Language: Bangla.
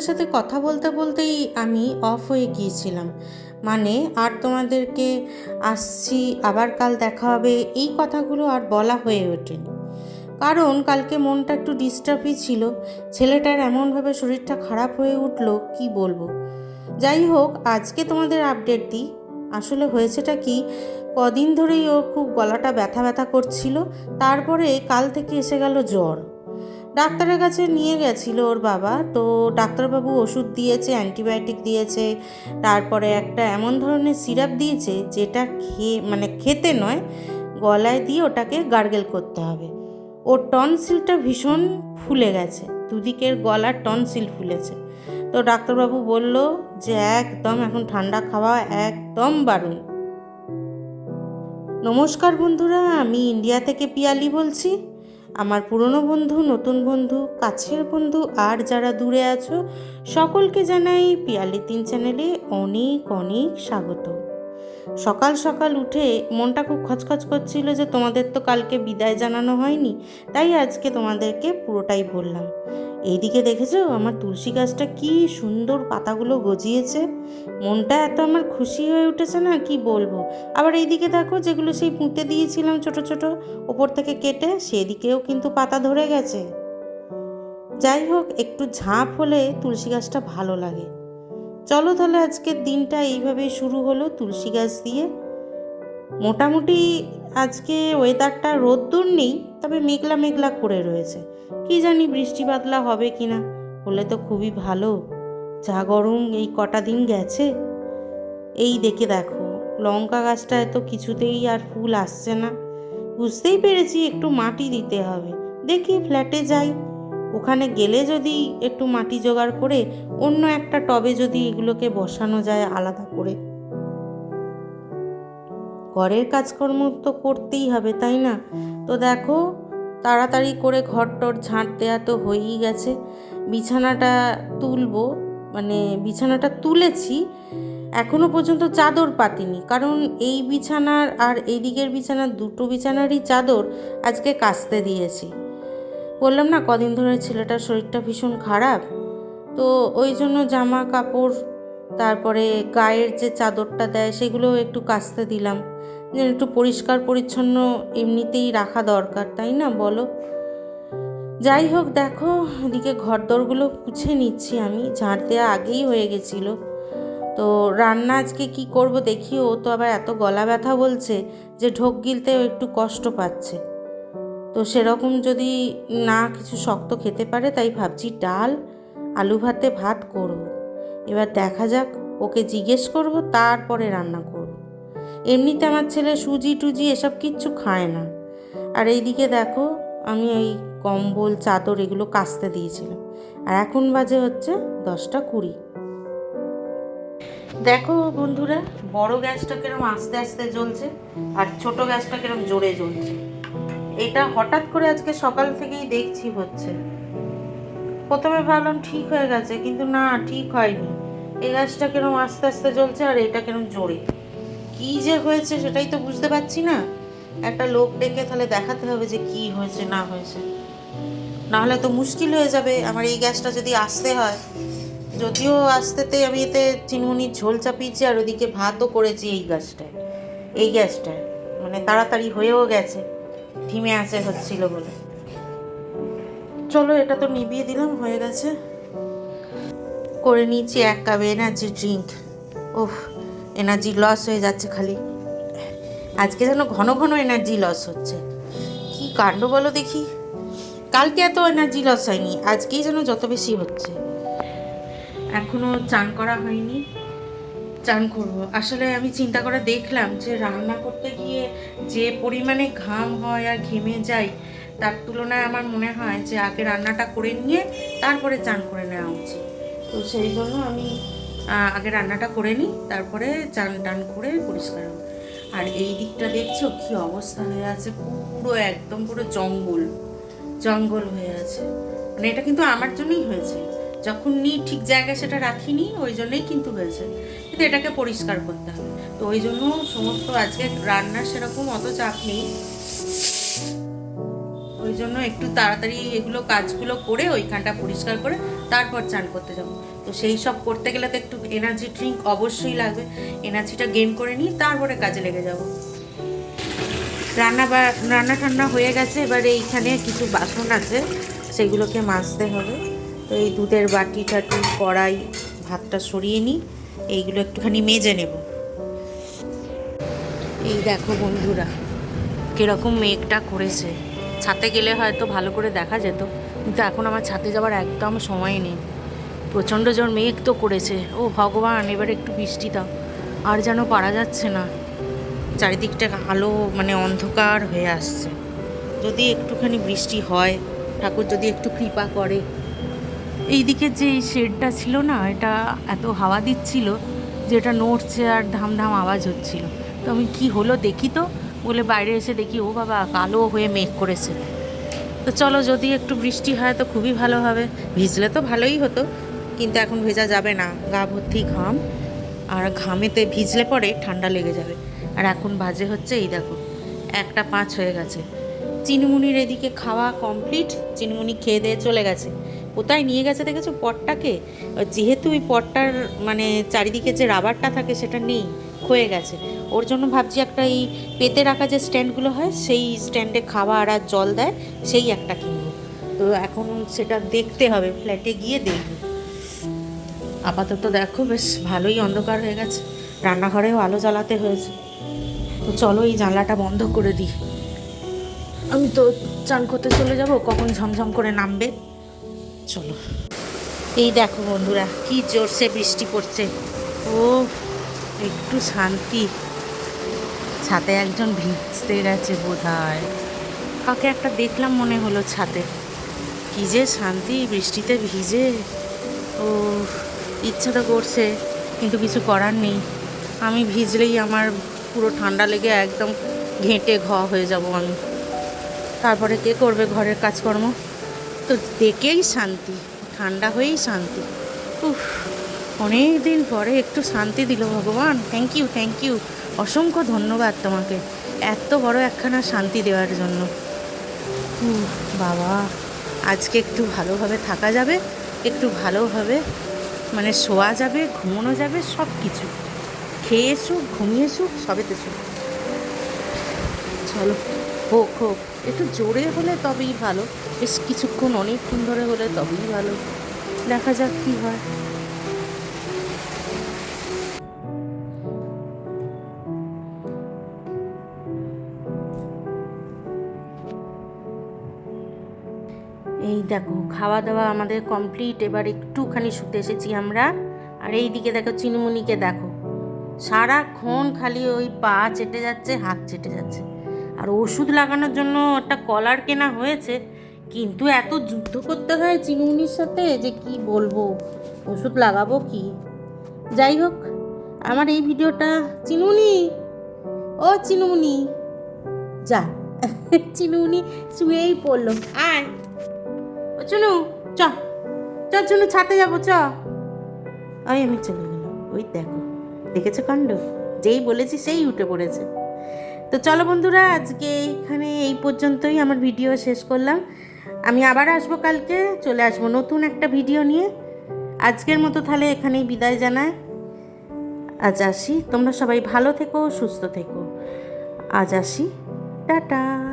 তোমাদের সাথে কথা বলতে বলতেই আমি অফ হয়ে গিয়েছিলাম। মানে আর তোমাদেরকে আসছি, আবার কাল দেখা হবে, এই কথাগুলো আর বলা হয়ে ওঠেনি। কারণ, কালকে মনটা একটু ডিস্টার্বই ছিল। ছেলেটার এমনভাবে শরীরটা খারাপ হয়ে উঠল, কি বলব? যাই হোক, আজকে তোমাদের আপডেট দিই। আসলে হয়েছেটা কি, কদিন ধরেই ওর খুব গলাটা ব্যথা ব্যথা করছিল, তারপরে কাল থেকে এসে গেল জ্বর। ডাক্তারের কাছে নিয়ে গেছিল ওর বাবা। তো ডাক্তারবাবু ওষুধ দিয়েছে, অ্যান্টিবায়োটিক দিয়েছে, তারপরে একটা এমন ধরনের সিরাপ দিয়েছে যেটা খেয়ে মানে খেতে নয়, গলায় দিয়ে ওটাকে গার্গেল করতে হবে। ওর টনসিলটা ভীষণ ফুলে গেছে, দুদিকের গলার টনসিল ফুলেছে। তো ডাক্তারবাবু বলল যে একদম এখন ঠান্ডা খাওয়া একদম বারণ। নমস্কার বন্ধুরা, আমি ইন্ডিয়া থেকে পিয়ালি বলছি। আমার পুরনো বন্ধু, নতুন বন্ধু, কাছের বন্ধু আর যারা দূরে আছো, সকলকে জানাই পিয়ালি তিন চ্যানেলে অনেক অনেক স্বাগত। সকাল সকাল উঠে মনটা খুব খচখচ করছিল যে তোমাদের তো কালকে বিদায় জানানো হয়নি, তাই আজকে তোমাদেরকে পুরোটাই বললাম। এইদিকে দেখেছ? আমার তুলসী গাছটা কি সুন্দর পাতাগুলো গজিয়েছে। মনটা এত আমার খুশি হয়ে উঠেছে না, কি বলব? আবার এইদিকে দেখো, যেগুলো সেই পুঁতে দিয়েছিলাম ছোট ছোট, ওপর থেকে কেটে সেদিকেও কিন্তু পাতা ধরে গেছে। যাই হোক, একটু ঝাঁপ হলে তুলসী গাছটা ভালো লাগে। চলো তাহলে আজকের দিনটা এইভাবেই শুরু হলো তুলসী গাছ দিয়ে। মোটামুটি আজকে ওয়েদারটা রোদ্দুর নেই, তবে মেঘলা মেঘলা করে রয়েছে। কি জানি বৃষ্টি বাদলা হবে কি না হলে তো খুবই ভালো। যা গরম এই কটা দিন গেছে। এই দেখে দেখো, লঙ্কা গাছটায় তো কিছুতেই আর ফুল আসছে না। বুঝতেই পেরেছি একটু মাটি দিতে হবে। দেখি ফ্ল্যাটে যাই। ওখানে গেলে যদি একটু মাটি জোগাড় করে, অন্য একটা টবে যদি এগুলোকে বসানো যায় আলাদা করে। ঘরের কাজকর্ম তো করতেই হবে, তাই না? তো দেখো, তাড়াতাড়ি করে ঘর টর ঝাঁট দেওয়া তো হয়েই গেছে। বিছানাটা তুলবো মানে বিছানাটা তুলেছি, এখনও পর্যন্ত চাদর পাতিনি। কারণ এই বিছানার আর এই দিকের বিছানার দুটো বিছানারই চাদর আজকে কাচতে দিয়েছি। বললাম না, কদিন ধরে ছেলেটার শরীরটা ভীষণ খারাপ। তো ওই জন্য জামা কাপড়, তারপরে গায়ের যে চাদরটা দেয়, সেগুলোও একটু কাচতে দিলাম। একটু পরিষ্কার, পরিচ্ছন্ন এমনিতেই রাখা দরকার, তাই না? বলো। যাই হোক, দেখো, এদিকে ঘরদোরগুলো পুছে নিচ্ছি আমি। ঝাড় দেওয়া আগেই হয়ে গেছিল। তো রান্না আজকে কি করব দেখি, ও তো আবার এত গলা ব্যথা বলছে যে ঢোক গিলতেও একটু কষ্ট পাচ্ছে। তো সেরকম যদি না কিছু শক্ত খেতে পারে, তাই ভাবছি ডাল, আলু ভাতে ভাত করব। এবার দেখা যাক, ওকে জিজ্ঞেস করব, তারপরে রান্না করব। এমনিতে আমার ছেলে সুজি টুজি এসব কিচ্ছু খায় না। আর এইদিকে দেখো, আমি এই কম্বল, চাদর এগুলো কাচতে দিয়েছিলাম। আর এখন বাজে হচ্ছে দশটা কুড়ি। দেখো বন্ধুরা, বড় গ্যাসটা কিরম আস্তে আস্তে জ্বলছে আর ছোট গ্যাসটা কিরম জোরে জ্বলছে। এটা হঠাৎ করে আজকে সকাল থেকেই দেখছি হচ্ছে। প্রথমে ভাবলাম ঠিক হয়ে গেছে, কিন্তু না, ঠিক হয়নি। এই গ্যাসটা কিরম আস্তে আস্তে জ্বলছে আর এটা কিরম জোরে। কি যে হয়েছে সেটাই তো বুঝতে পারছি না। একটা লোক ডেকে তাহলে দেখাতে হবে যে কি হয়েছে, না হয়েছে। নাহলে তো মুশকিল হয়ে যাবে, আমার এই গ্যাসটা যদি আসতে হয়। যদিও আসতেতে আমি এতে চিনমুনির ঝোল চাপিয়েছি আর ওদিকে ভাতও করেছি এই গ্যাসটায়। এই গ্যাসটায়। মানে তাড়াতাড়ি হয়েও গেছে, ধিমে আসে হচ্ছিল বলে। চলো এটা তো নিভিয়ে দিলাম, হয়ে গেছে। করে নিয়েছি এক কাপ এনার্জি ড্রিঙ্ক ওহ এনার্জি লস হয়ে যাচ্ছে খালি। আজকে যেন ঘন ঘন এনার্জি লস হচ্ছে। কি কাণ্ড বলো দেখি? কালকে এত এনার্জি লস হয়নি, আজকেই যেন যত বেশি হচ্ছে। এখনও চান করা হয়নি, চান করব। আসলে আমি চিন্তা করে দেখলাম যে রান্না করতে গিয়ে যে পরিমাণে ঘাম হয় আর ঘেমে যাই, তার তুলনায় আমার মনে হয় যে আগে রান্নাটা করে নিয়ে তারপরে চান করে নেওয়া উচিত। তো সেই জন্য আমি আগে রান্নাটা করে নিই, তারপরে চান টান করে পরিষ্কার আর এই দিকটা দেখছ কি অবস্থা হয়ে আছে, পুরো একদম পুরো জঙ্গল জঙ্গল হয়ে আছে। মানে এটা কিন্তু আমার জন্যই হয়েছে। যখন নিই, ঠিক জায়গায় সেটা রাখিনি, ওই জন্যই কিন্তু হয়েছে। কিন্তু এটাকে পরিষ্কার করতে হবে। তো ওই জন্য সমস্ত আজকে রান্নার সেরকম অত চাপ নেই। ওই জন্য একটু তাড়াতাড়ি এগুলো কাজগুলো করে ওইখানটা পরিষ্কার করে তারপর চান করতে যাব। তো সেই সব করতে গেলে তো একটু এনার্জি ড্রিঙ্ক অবশ্যই লাগবে। এনার্জিটা গেন করে নিয়ে তারপরে কাজে লেগে যাব। রান্না বা, রান্না টান্না হয়ে গেছে, এবার এইখানে কিছু বাসন আছে, সেগুলোকে মাজতে হবে। তো এই দুধের বাটি টাটি, কড়াই, ভাতটা সরিয়ে নিই, এইগুলো একটুখানি মেজে নেব। এই দেখো বন্ধুরা, কীরকম মেঘটা করেছে। ছাতে গেলে হয়তো ভালো করে দেখা যেত, কিন্তু এখন আমার ছাতে যাওয়ার একদম সময় নেই। প্রচণ্ড জোর মেঘ তো করেছে। ও ভগবান, এবার একটু বৃষ্টি দাও আর যেন পারা যাচ্ছে না। চারিদিকটা আলো মানে অন্ধকার হয়ে আসছে। যদি একটুখানি বৃষ্টি হয়, ঠাকুর যদি একটু কৃপা করে। এইদিকে যে এই শেডটা ছিল না, এটা এত হাওয়া দিচ্ছিল যে এটা নড়ছে আর ধাম ধাম আওয়াজ হচ্ছিল। তো আমি, কি হলো দেখি তো? বলে বাইরে এসে দেখি, ও বাবা, কালো হয়ে মেঘ করেছে। তো চলো, যদি একটু বৃষ্টি হয় তো খুবই ভালো হবে। ভিজলে তো ভালোই হতো। কিন্তু এখন ভেজা যাবে না। গা ভর্তি ঘাম আর ঘামেতে ভিজলে পরে ঠান্ডা লেগে যাবে। আর এখন বাজে হচ্ছে এই দেখো, একটা পাঁচ হয়ে গেছে। চিনমুনির এদিকে খাওয়া কমপ্লিট চিনমুনি খেয়ে দিয়ে চলে গেছে। কোথায় নিয়ে গেছে দেখেছ পটটাকে? যেহেতু ওই পটটার মানে চারিদিকে যে রাবারটা থাকে সেটা নেই, ক্ষয়ে গেছে। ওর জন্য ভাবছি একটা এই পেতে রাখা যে স্ট্যান্ডগুলো হয়, সেই স্ট্যান্ডে খাবার আর জল দেয়, সেই একটা কিনবো। তো এখন সেটা দেখতে হবে ফ্ল্যাটে গিয়ে দেখব। আপাতত দেখো, বেশ ভালোই অন্ধকার হয়ে গেছে। রান্নাঘরেও আলো জ্বালাতে হয়েছে। তো চলো এই জানলাটা বন্ধ করে দিই। আমি তো চান করতে চলে যাব, কখন ঝমঝম করে নামবে? চলো। এই দেখো বন্ধুরা, কি জোরসে বৃষ্টি পড়ছে। ও, একটু শান্তি। ছাতে একজন ভিজতে গেছে বোধ হয় কাকে একটা দেখলাম মনে হলো ছাদে কি যে শান্তি, বৃষ্টিতে ভিজে। ও ইচ্ছা তো করছে, কিন্তু কিছু করার নেই। আমি ভিজলেই আমার পুরো ঠান্ডা লেগে একদম ঘেঁটে ঘ হয়ে যাব আমি। তারপরে কে করবে ঘরের কাজকর্ম? তো দেখেই শান্তি, ঠান্ডা হয়েই শান্তি। উফ অনেক দিন পরে একটু শান্তি দিল ভগবান। থ্যাংক ইউ থ্যাংক ইউ অসংখ্য ধন্যবাদ তোমাকে, এত বড় একখানা শান্তি দেওয়ার জন্য। বাবা, আজকে একটু ভালোভাবে থাকা যাবে, একটু ভালোভাবে মানে শোয়া যাবে, ঘুমানো যাবে সব কিছু খেয়ে সুখ ঘুমিয়ে শুক সবেতে সুখ চলো, হোক হোক, একটু জোরে হলে তবেই ভালো। বেশ কিছুক্ষণ, অনেকক্ষণ ধরে হলে তবেই ভালো। দেখা যাক কী হয়। এই দেখো খাওয়া দাওয়া আমাদের কমপ্লিট এবার একটুখানি শুতে এসেছি আমরা। আর এই দিকে দেখো, চিনুমুনিকে দেখো। সারাক্ষণ খালি ওই পা চেটে যাচ্ছে, হাত চেটে যাচ্ছে। আর ওষুধ লাগানোর জন্য একটা কলার কেনা হয়েছে, কিন্তু এত যুদ্ধ করতে হয় চিনুমুনির সাথে যে কি বলব? ওষুধ লাগাবো কি? যাই হোক, আমার এই ভিডিওটা চিনুমুনি। ও চিনুমুনি। যা, চিনুমুনি শুয়েই পড়ল। আয়। চুনু চ। চ চুনু ছাতে যাব, চ। ওই আমি চলে গেলাম। ওই দেখো, দেখেছ কাণ্ড? যেই বলেছি সেই উঠে পড়েছে। তো চলো বন্ধুরা, আজকে এইখানে এই পর্যন্তই আমার ভিডিও শেষ করলাম। আমি আবার আসব কালকে, চলে আসব নতুন একটা ভিডিও নিয়ে। আজকের মতো তাহলে এখানেই বিদায় জানায় আজ আসি। তোমরা সবাই ভালো থেকো, সুস্থ থেকো। আজ আসি। টাটা।